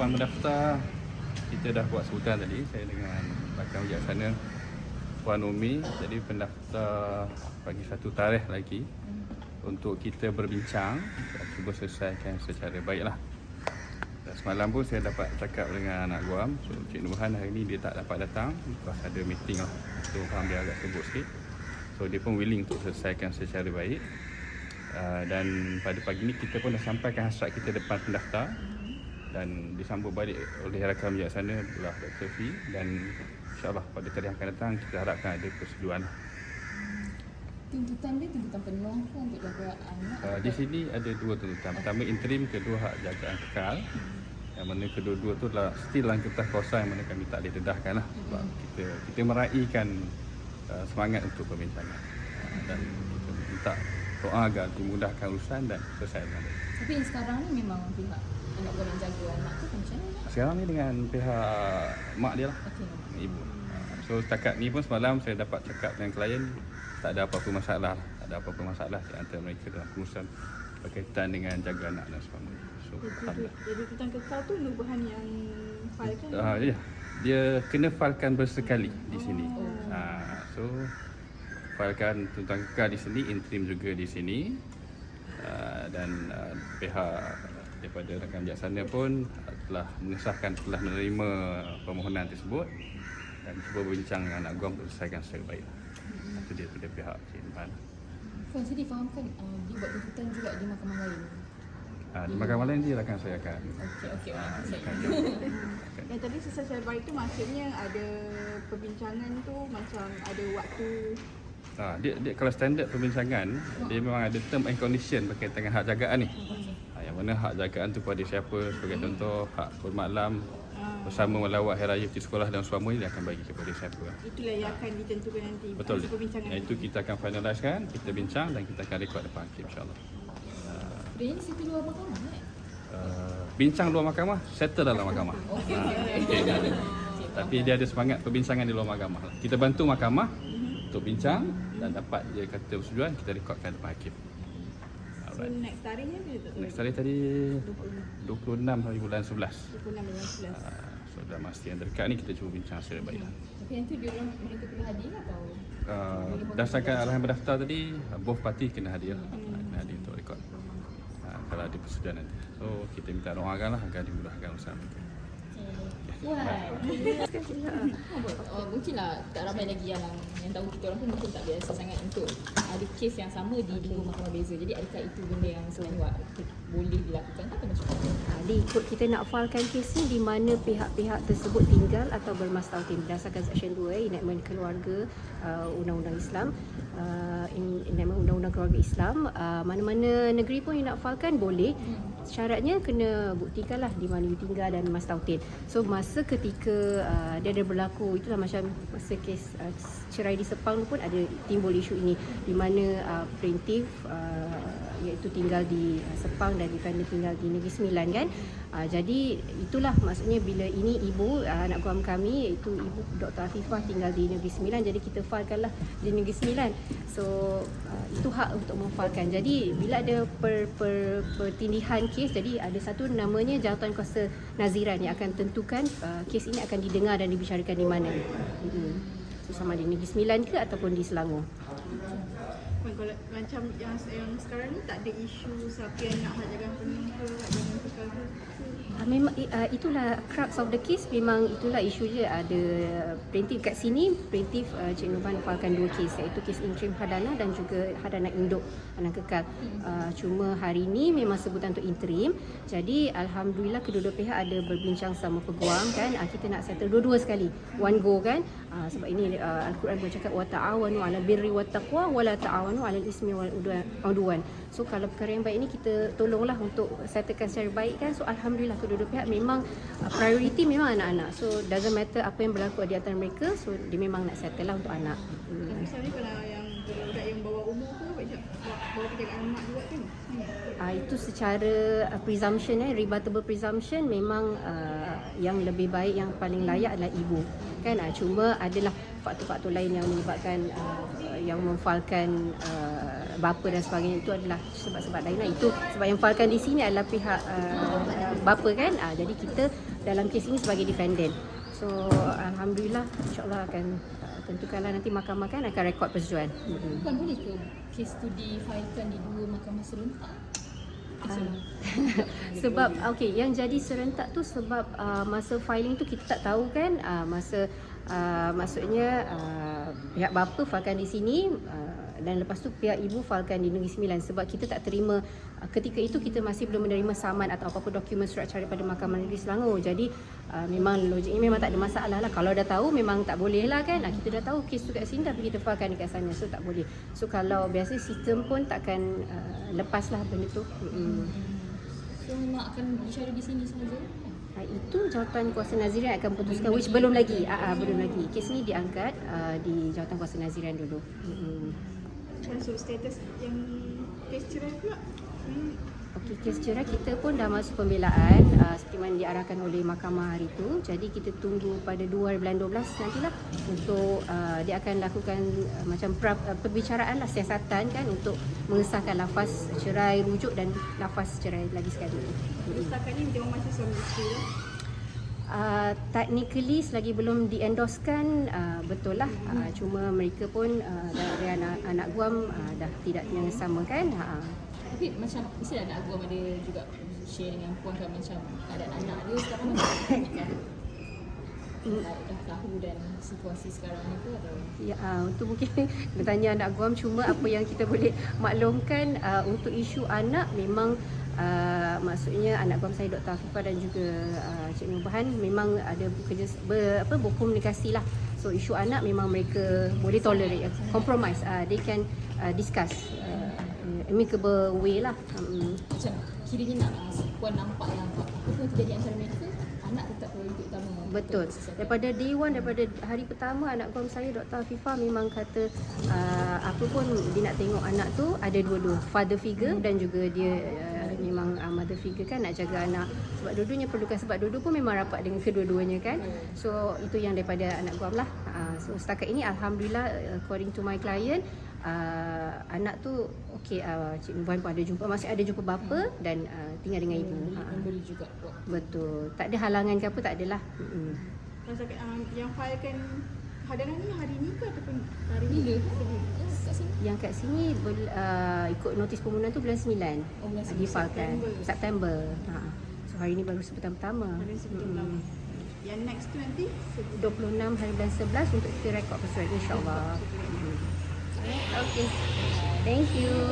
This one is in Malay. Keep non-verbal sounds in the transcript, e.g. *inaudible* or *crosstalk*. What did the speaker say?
puan mendaftar kita dah buat sebutan tadi saya dengan bakal bijaksana Puan Umi. Jadi pendaftar bagi satu tarikh lagi untuk kita berbincang dan cuba selesaikan secara baiklah. Dan semalam pun saya dapat cakap dengan anak guam so, Cik Nurhan hari ni dia tak dapat datang Lepas ada meeting lah. So faham dia agak sibuk sikit. So dia pun willing untuk selesaikan secara baik. Uh, Dan pada pagi ni kita pun dah sampaikan hasrat kita depan pendaftar Dan disambut balik oleh rakan bijaksana adalah Dr. Fee Dan insyaAllah pada tarikh yang akan datang kita harapkan ada persetujuan. Tuntutan dia tuntutan penuh ke untuk jaga anak? Uh, di sini ada dua tuntutan. Pertama interim, kedua hak jagaan kekal. Yang mana kedua-dua tu adalah still dalam kertas kuasa yang mana kami tak boleh dedahkan lah. Sebab kita kita meraihkan uh, semangat untuk perbincangan. Uh, dan kita minta doa agar dimudahkan urusan dan selesai. Tapi yang sekarang ni memang pihak anak boleh jaga anak tu macam mana? Sekarang ni dengan pihak mak dia lah, Okey. dengan ibu. So setakat ni pun semalam saya dapat cakap dengan klien tak ada apa-apa masalah lah. Tak ada apa-apa masalah di antara mereka dalam pengurusan berkaitan dengan jaga anak dan sebagainya. So, Alhamdulillah. Jadi tuntutan kekal tu Nubuhan yang file kan? Uh, ya, dia kena filekan bersekali di sini. Uh, so filekan tuntutan kekal di sini, interim juga di sini. Uh, dan uh, pihak daripada rakan bijaksana pun telah mengesahkan telah menerima permohonan tersebut dan cuba berbincang dengan anak guam untuk selesaikan secara baik. Itu dia daripada pihak Cik Nuhan. Kan saya difahamkan uh, dia buat tuntutan juga di mahkamah lain. Uh, di mahkamah lain dia rakan saya akan Okey, okey. uh, akan Yang tadi selesai secara baik tu maksudnya ada perbincangan tu macam ada waktu Ha, dia, dia kalau standard perbincangan dia memang ada term and condition berkaitan dengan hak jagaan ni. Ha, yang mana hak jagaan tu pada siapa sebagai contoh hak bermalam ah, bersama melawat hari raya cuti sekolah dan suama dia akan bagi kepada siapa. itulah yang akan ditentukan nanti Betul. masa perbincangan. Itu kita akan finalisekan, kita bincang dan kita akan rekod depan hakim insya-Allah. Dia ni situ luar mahkamah eh? Uh, bincang luar mahkamah, settle dalam mahkamah. *laughs* Okey, Ha, okey, okey. okey. Tapi dia ada semangat perbincangan di luar mahkamah. Kita bantu mahkamah untuk bincang dan dapat dia kata persetujuan, kita rekodkan depan hakim. So Alright. next tarikhnya bila tak tahu? Next hari tadi 26 hari bulan 11. 26 bulan 11. Uh, so dalam masa yang terdekat ni kita cuba bincang secara baik lah. Tapi yang tu dia orang mereka perlu hadir atau? Uh, berdasarkan arahan berdaftar tadi, both party kena hadir lah. Uh, kena hadir untuk rekod. Uh, kalau ada persetujuan nanti. So kita minta doakan lah agar dimudahkan urusan mereka. Wah. Oh, mungkinlah tak ramai lagi yang yang tahu kita orang pun mungkin tak biasa sangat untuk ada kes yang sama di dua mahkamah beza. Jadi adakah itu benda yang sebenarnya buat boleh dilakukan ke macam mana? Ha, diikut kita nak filekan kes ni di mana pihak-pihak tersebut tinggal atau bermastautin berdasarkan Seksyen 2 eh, enactment keluarga uh, Undang-Undang Islam uh, enactment Undang-Undang Keluarga Islam uh, mana-mana negeri pun yang nak filekan boleh syaratnya kena buktikanlah di mana you tinggal dan mastautin so masa ketika uh, dia ada berlaku itulah macam masa kes uh, cerai di Sepang pun ada timbul isu ini. Di mana uh, plaintiff uh, iaitu tinggal di uh, Sepang dan defendant tinggal di Negeri Sembilan kan. Uh, jadi itulah maksudnya bila ini ibu uh, anak guam kami iaitu ibu Dr. Afifah tinggal di Negeri Sembilan jadi kita filekanlah di Negeri Sembilan. So uh, itu hak untuk memfilekan. Jadi bila ada per, per, pertindihan kes jadi ada satu namanya jawatan kuasa naziran yang akan tentukan uh, kes ini akan didengar dan dibicarakan di mana. Hmm. So, sama di Negeri Sembilan ke ataupun di Selangor. Kalau macam yang yang sekarang ni tak ada isu siapa yang nak hak jagaan penuh ke, hak jagaan kekal ke. Uh, memang uh, itulah crux of the case. Memang itulah isu je. Ada plaintiff kat sini plaintiff uh, Cik Nuban filekan dua kes iaitu kes interim hadana dan juga hadana induk anak kekal. Uh, cuma hari ini memang sebutan untuk interim. Jadi alhamdulillah kedua-dua pihak ada berbincang sama peguam kan? Uh, kita nak settle dua-dua sekali. One go kan? Uh, sebab ini uh, al-Quran bercakap wa ta'awanu 'ala birri wat taqwa wa la ta'awanu 'alal ismi wal udwan- so kalau perkara yang baik ini kita tolonglah untuk settlekan secara baik kan so alhamdulillah kedua-dua pihak memang uh, priority memang anak-anak so doesn't matter apa yang berlaku di antara mereka so dia memang nak settle lah untuk anak hmm. Misalnya kalau yang budak yang bawah umur tu bawa bawa penjagaan mak juga kan. Hmm. Uh, itu secara uh, presumption eh rebuttable presumption memang uh, yang lebih baik yang paling layak adalah ibu kan uh, cuma adalah faktor-faktor lain yang menyebabkan uh, yang memfalkan uh, bapa dan sebagainya itu adalah sebab-sebab lain lah. Itu sebab yang falkan di sini adalah pihak uh, bapa kan. Uh, jadi kita dalam kes ini sebagai defendant. So alhamdulillah insyaallah akan uh, tentukanlah nanti mahkamah kan akan rekod persetujuan. Mm-hmm. Bukan boleh ke kes tu difailkan di dua mahkamah serentak? Ah. *laughs* sebab okey yang jadi serentak tu sebab uh, masa filing tu kita tak tahu kan uh, masa uh, maksudnya uh, pihak bapa falkan di sini uh, dan lepas tu pihak ibu falkan di Negeri Sembilan sebab kita tak terima uh, ketika itu kita masih belum menerima saman atau apa-apa dokumen surat cara daripada Mahkamah Negeri Selangor. Jadi uh, memang logiknya memang tak ada masalah lah. Kalau dah tahu memang tak boleh lah kan? Uh, kita dah tahu kes tu kat sini tapi kita falkan dekat sana so tak boleh. So kalau biasa sistem pun takkan uh, lepas lah benda tu. Mm-hmm. So mak akan bicara di sini sahaja? Uh, itu jawatan kuasa naziran akan putuskan which belum lagi. Ah uh, belum lagi. Kes ni diangkat uh, di jawatan kuasa naziran dulu. Mm-hmm. So status yang kes cerai pula hmm. Okey, kes cerai kita pun dah masuk pembelaan uh, seperti mana diarahkan oleh mahkamah hari itu. Jadi kita tunggu pada 2 bulan 12 nantilah untuk uh, dia akan lakukan uh, macam pra, uh, perbicaraan lah siasatan kan untuk mengesahkan lafaz cerai rujuk dan lafaz cerai lagi sekali. Jadi setakat ni dia masih suami isteri lah Uh, technically selagi belum diendoskan uh, betul lah. Uh, cuma mereka pun uh, dari anak anak guam uh, dah tidak yang sama kan uh, Tapi macam mesti anak Agam ada juga share dengan puan kan macam keadaan anak dia sekarang macam *laughs* Dah, tahu dan situasi sekarang ni ke atau Ya, uh, untuk mungkin *laughs* bertanya anak guam cuma apa yang kita boleh *laughs* maklumkan uh, untuk isu anak memang uh, maksudnya anak guam saya Dr. Afifah dan juga uh, Cik Nubahan memang ada bekerja ber, apa berkomunikasi lah. So isu anak memang mereka boleh tolerate, uh, compromise. Uh, they can uh, discuss uh, amicable way lah. Um, macam kiranya nak uh, puan nampak yang apa pun terjadi antara mereka anak tetap prioriti utama Betul. Daripada day one, daripada hari pertama anak guam saya Dr. Afifah memang kata uh, apa pun dia nak tengok anak tu ada dua-dua. Father figure dan juga dia uh, memang uh, mother figure kan nak jaga anak. Sebab dua-duanya perlukan sebab dua-dua pun memang rapat dengan kedua-duanya kan. So itu yang daripada anak guam lah. Uh, so setakat ini Alhamdulillah uh, according to my client uh, anak tu okey uh, Cik Nuban pun ada jumpa masih ada jumpa bapa dan uh, tinggal dengan ibu. Uh, memberi juga buat betul. Tak ada halangan ke apa tak adalah. Kalau setakat um, yang filekan hadanan ni hari ni ke ataupun hari ni? bila Yang kat sini uh, ikut notis permohonan tu bulan 9. Oh, bulan Uh, Difalkan September. September. Ha. So hari ni baru sepekan pertama. Hari sebelum Mm-mm. lama Yang next tu nanti 26 hari bulan 11 untuk kita rekod persuasion insya-Allah. Mm. Okay. Thank you.